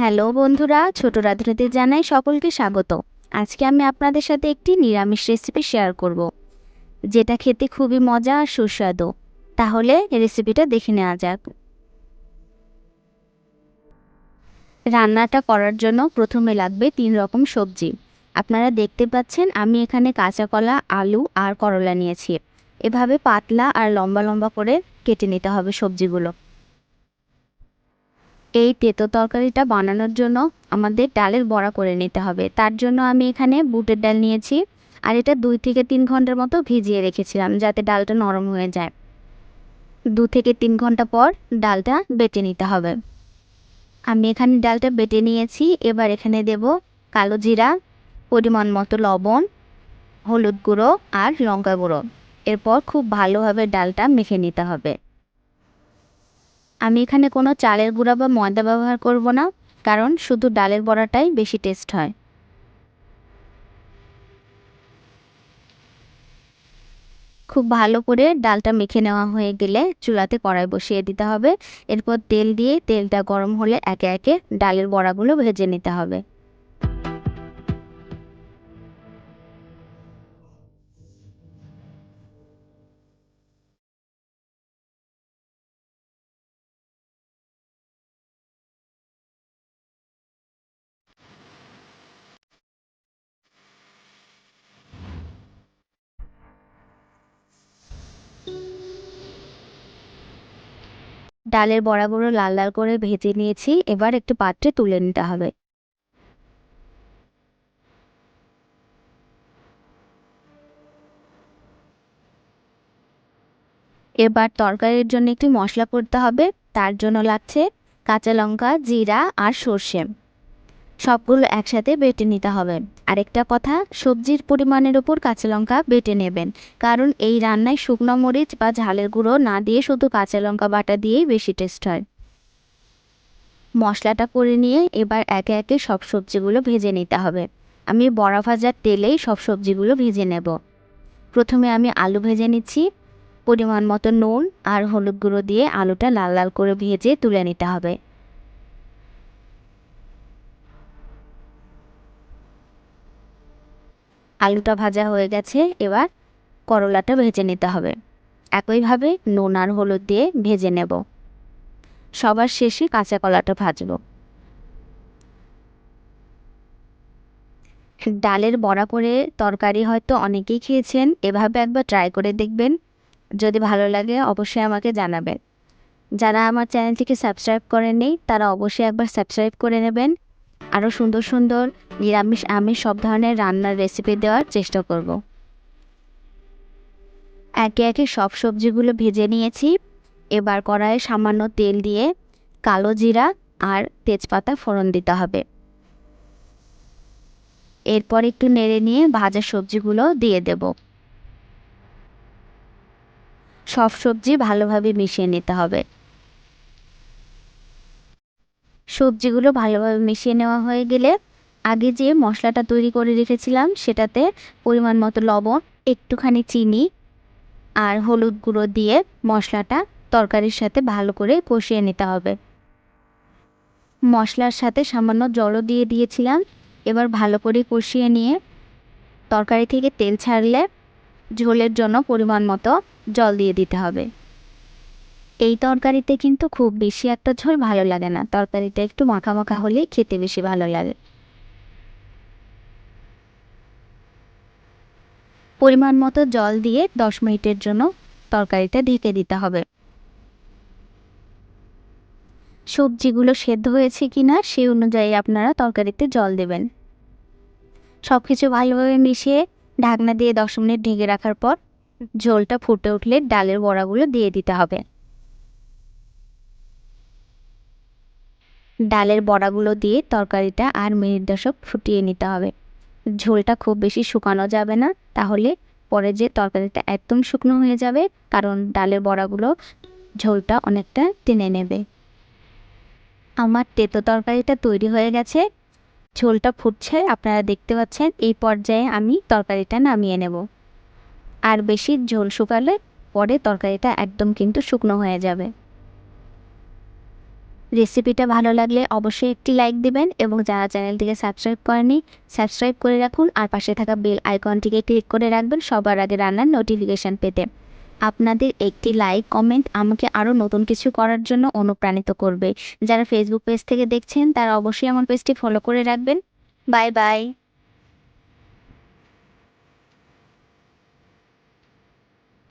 Hello বন্ধুরা, ছোট রাঁধুনিতে জানাই সকলকে স্বাগত। আজকে আমি আপনাদের সাথে একটি নিরামিষ রেসিপি শেয়ার করব, যেটা খেতে খুবই মজা আর সুস্বাদু। তাহলে রেসিপিটা দেখে নেওয়া যাক। রান্নাটা করার জন্য প্রথমে লাগবে তিন রকম সবজি। আপনারা দেখতে পাচ্ছেন, আমি এখানে কাঁচা কলা, আলু আর করলা নিয়েছি। এভাবে পাতলা আর লম্বা লম্বা করে কেটে নিতে হবে সবজিগুলো। এই তেতো তরকারিটা বানানোর জন্য আমাদের ডালের বড়া করে নিতে হবে। তার জন্য আমি এখানে বুটের ডাল নিয়েছি আর এটা দুই থেকে তিন ঘণ্টার মতো ভিজিয়ে রেখেছিলাম যাতে ডালটা নরম হয়ে যায়। দু থেকে তিন ঘণ্টা পর ডালটা বেটে নিতে হবে। আমি এখানে ডালটা বেটে নিয়েছি। এবার এখানে দেব কালো জিরা, পরিমাণ মতো লবণ, হলুদ গুঁড়ো আর লঙ্কা গুঁড়ো। এরপর খুব ভালোভাবে ডালটা মেখে নিতে হবে। আমি এখানে কোনো চালের গুঁড়া বা ময়দা ব্যবহার করব না, কারণ শুধু ডালের বড়াটাই বেশি টেস্ট হয়। খুব ভালো করে ডালটা মেখে নেওয়া হয়ে গেলে চুলাতে কড়াই বসিয়ে দিতে হবে। এরপর তেল দিয়ে তেলটা গরম হলে একে একে ডালের বড়াগুলো ভেজে নিতে হবে। ডালের বড়াগুলো লাল লাল করে ভেজে নিয়েছি। এবার একটু পাত্রে তুলে নিতে হবে। এবার তরকারির জন্য একটু মশলা করতে হবে। তার জন্য লাগছে কাঁচা লঙ্কা, জিরা আর সর্ষে। সবগুলো একসাথে বেটে নিতে হবে। আরেকটা কথা, সবজির পরিমাণের ওপর কাঁচা লঙ্কা বেটে নেবেন। কারণ এই রান্নায় শুকনো মরিচ বা ঝালের গুঁড়ো না দিয়ে শুধু কাঁচা লঙ্কা বাটা দিয়েই বেশি টেস্ট হয়। মশলাটা করে নিয়ে এবার একে একে সব সবজিগুলো ভেজে নিতে হবে। আমি বড়া ভাজার তেলেই সব সবজিগুলো ভেজে নেব। প্রথমে আমি আলু ভেজে নিচ্ছি। পরিমাণ মতো নুন আর হলুদ গুঁড়ো দিয়ে আলুটা লাল লাল করে ভেজে তুলে নিতে হবে। আলুটা ভাজা হয়ে গেছে, এবার করলাটা ভেজে নিতে হবে। একইভাবে নুন আর হলুদ দিয়ে ভেজে নেব। সবার শেষে কাঁচা কলাটা ভাজব। ডালের বড়া করে তরকারি হয়তো অনেকেই খেয়েছেন, এভাবে একবার ট্রাই করে দেখবেন। যদি ভালো লাগে, অবশ্যই আমাকে জানাবেন। যারা আমার চ্যানেলটিকে সাবস্ক্রাইব করেননি, তারা অবশ্যই একবার সাবস্ক্রাইব করে নেবেন। আরও সুন্দর সুন্দর নিরামিষ আমিষ সব ধরনের রান্নার রেসিপি দেওয়ার চেষ্টা করব। একে একে সব সবজিগুলো ভেজে নিয়েছি। এবার কড়াইয়ে সামান্য তেল দিয়ে কালো জিরা আর তেজপাতা ফোড়ন দিতে হবে। এরপর একটু নেড়ে নিয়ে ভাজা সবজিগুলো দিয়ে দেব। সব সবজি ভালোভাবে মিশিয়ে নিতে হবে। সবজিগুলো ভালোভাবে মিশিয়ে নেওয়া হয়ে গেলে আগে যে মশলাটা তৈরি করে রেখেছিলাম সেটাতে পরিমাণ মতো লবণ, একটুখানি চিনি আর হলুদ গুঁড়ো দিয়ে মশলাটা তরকারির সাথে ভালো করে কষিয়ে নিতে হবে। মশলার সাথে সামান্য জলও দিয়ে দিয়েছিলাম। এবার ভালো করে কষিয়ে নিয়ে তরকারি থেকে তেল ছাড়লে ঝোলের জন্য পরিমাণ মতো জল দিয়ে দিতে হবে। এই তরকারিতে কিন্তু খুব বেশি একটা ঝোল ভালো লাগে না। তরকারিটা একটু মাখা মাখা হলেই খেতে বেশি ভালো লাগে। পরিমাণ মতো জল দিয়ে দশ মিনিটের জন্য তরকারিটা ঢেকে দিতে হবে। সবজিগুলো সেদ্ধ হয়েছে কি না সেই অনুযায়ী আপনারা তরকারিতে জল দেবেন। সব কিছু ভালোভাবে মিশিয়ে ঢাকনা দিয়ে দশ মিনিট ঢেকে রাখার পর ঝোলটা ফুটে উঠলে ডালের বড়াগুলো দিয়ে দিতে হবে। ডালের বড়াগুলো দিয়ে তরকারিটা আর মিনিট দশক ফুটিয়ে নিতে হবে। ঝোলটা খুব বেশি শুকানো যাবে না, তাহলে পরে যে তরকারিটা একদম শুকনো হয়ে যাবে, কারণ ডালের বড়াগুলো ঝোলটা অনেকটা টেনে নেবে। আমার তেতো তরকারিটা তৈরি হয়ে গেছে। ঝোলটা ফুটছে, আপনারা দেখতে পাচ্ছেন, এই পর্যায়ে আমি তরকারিটা নামিয়ে নেব। আর বেশি ঝোল শুকালে পরে তরকারিটা একদম কিন্তু শুকনো হয়ে যাবে। রেসিপিটা ভালো লাগলে অবশ্যই একটি লাইক দিবেন এবং যারা চ্যানেলটিকে সাবস্ক্রাইব করেনি সাবস্ক্রাইব করে রাখুন আর পাশে থাকা বেল আইকনটিকে ক্লিক করে রাখবেন সবার আগে রান্নার নোটিফিকেশান পেতে। আপনাদের একটি লাইক, কমেন্ট আমাকে আরও নতুন কিছু করার জন্য অনুপ্রাণিত করবে। যারা ফেসবুক পেজ থেকে দেখছেন তারা অবশ্যই আমার পেজটি ফলো করে রাখবেন। Bye bye